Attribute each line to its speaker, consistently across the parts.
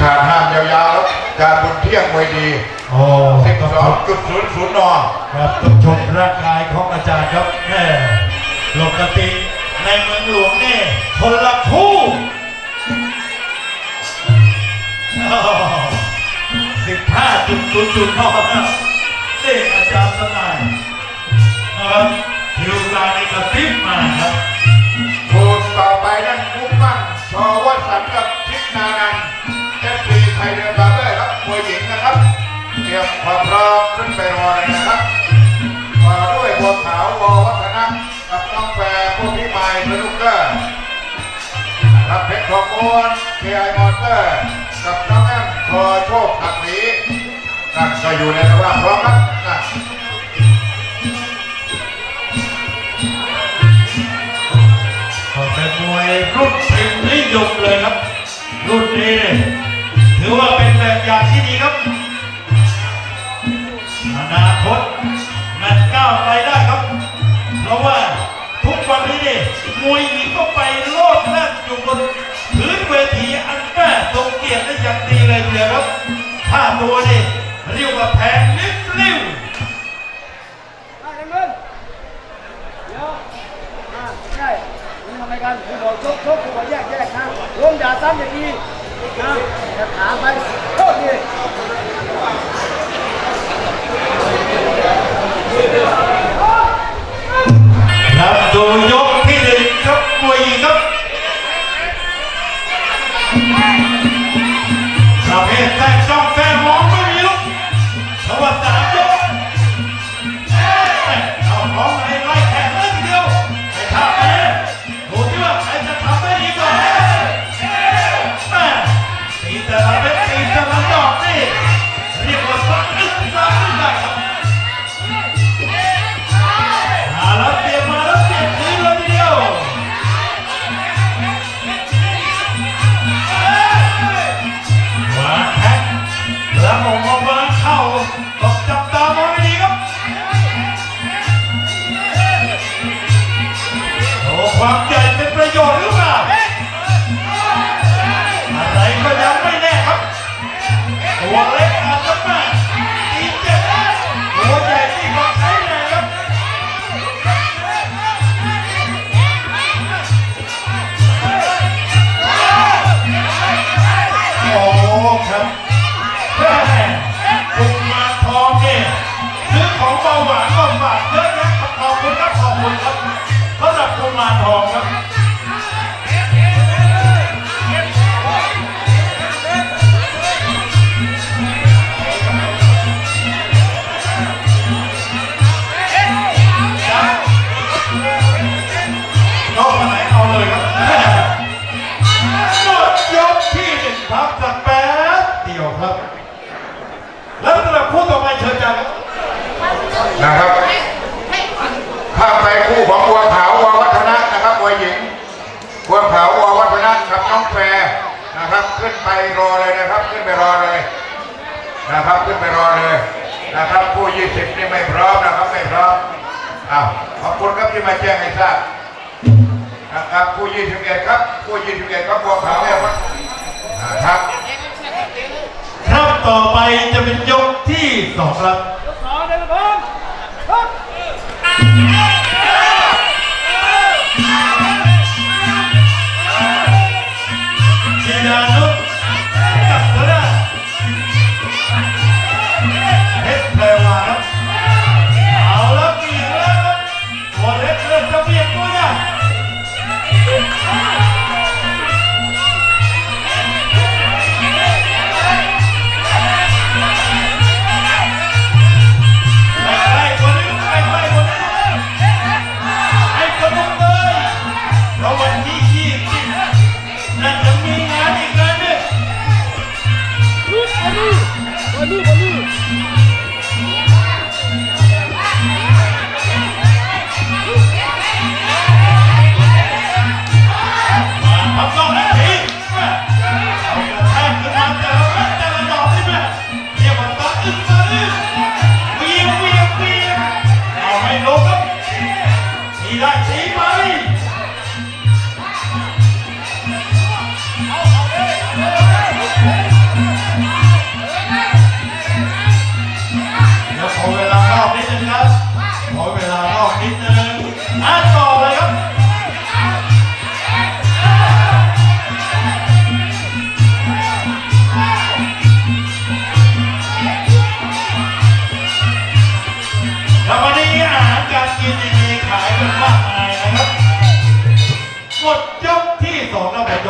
Speaker 1: ขาดห้ามยาวๆแล้วการบุญเที่ยงมวยดี
Speaker 2: โอ้ต้องชม
Speaker 1: 12.00น
Speaker 2: ครับต้องชมร่างกายของอาจารย์ครับแม่ปกติในเมืองหลวงนี่คนละคู่สิบห้าจุดศูนย์ศูนย์นอกนะนี่อาจารย์สนายนะครับทิวกลางในกระซิบมาครับ
Speaker 1: คู่ต่อไปนั่นมุกมั่งชอวัสันต์กับ เตรียมความพร้อมขึ้นไปรอเลยนะครับมาด้วยบัวขาววอวัฒนะกับน้องแปรพวกพี่ไม้สนุกเกอร์รับเพชรทองม้วนเคไอมอเตอร์กับน้องแอมพอโชคอักศรีนั่นก็อยู่ในสภาพพร้อมครับนะ
Speaker 2: ก็เป็นมวยรุ่นพิมพ์นิยมเลยครับ รุ่นนี้เนี่ยถือว่าเป็นแบบอย่างที่ดีครับ นาคตมันก้าวไปได้ครับ เพราะว่าทุกวันนี้เนี่ยมวยหญิงก็ไปโลดแล่นอยู่บนพื้นเวทีอันแม่ทรงเกียรติได้อย่างดีเลยเดียวครับถ้าตัวนี่เรียกว่าแพงลิบลิ้ว
Speaker 3: อะเงินเดี๋ยวอ่ใช่มึงทำอะไรกันกูบอกชกชกกูบอกแยกแยกนะรวมอย่าซ้ำอย่าดีนะอย่าถามไปโทษดี
Speaker 2: ครับดูยกที่หนึ่งครับมวยครับประเภทแทรกจ้องแรก พักสักแป๊บเดียวครับ แล้วสำหรับคู่ต่อไปเชิญจัง
Speaker 1: นะครับข้าไปคู่ของบัวขาววอวัฒนะนะครับมวยหญิงบัวขาววอวัฒนะกับน้องแฟนะครับ ขึ้นไปรอเลยนะครับ ขึ้นไปรอเลย นะครับ ขึ้นไปรอเลยนะครับคู่20นี่ไม่พร้อมนะครับไม่พร้อมอ้าวขอบคุณครับที่มาแจ้งให้ทราบนะครับคู่21ครับคู่21ครับบัวขาวเนี่ยครับ
Speaker 2: ครับต่ จะเป็นยกที่สองครับ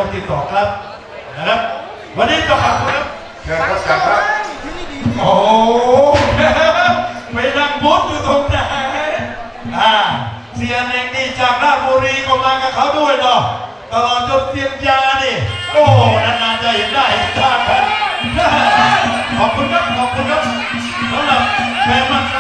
Speaker 2: ครับนะครับวันนี้ต้องขอบคุณครับ
Speaker 1: เชิญครับจันครับ
Speaker 2: โอ้โหไปนั่งบูธอยู่ตรงไหนอ่าเสียเองนี่จากราชบุรีก็มากับเขาด้วยเนาะตลอดจนเสียงยานี่โอ้นานๆจะเห็นได้เห็นตากันขอบคุณครับขอบคุณครับสำหรับแฟนมัน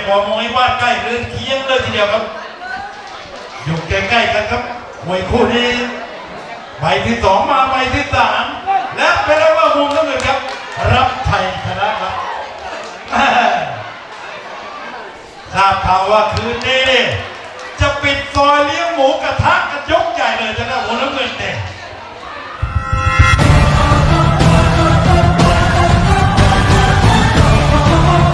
Speaker 2: เรียกว่ามวยบ้านใกล้เรือนเคียงเลยทีเดียวครับ อยู่ใกล้ๆกันครับมวยคู่นี้ใบที่สองมาใบที่สามและเป็นแล้วว่ามุมน้ำเงินครับ รับชัยชนะครับทราบข่าวว่าคืนนี้จะปิดซอยเลี้ยงหมูกระทะกันยกใหญ่เลยจะได้หัวน้ำเงินเนี่ย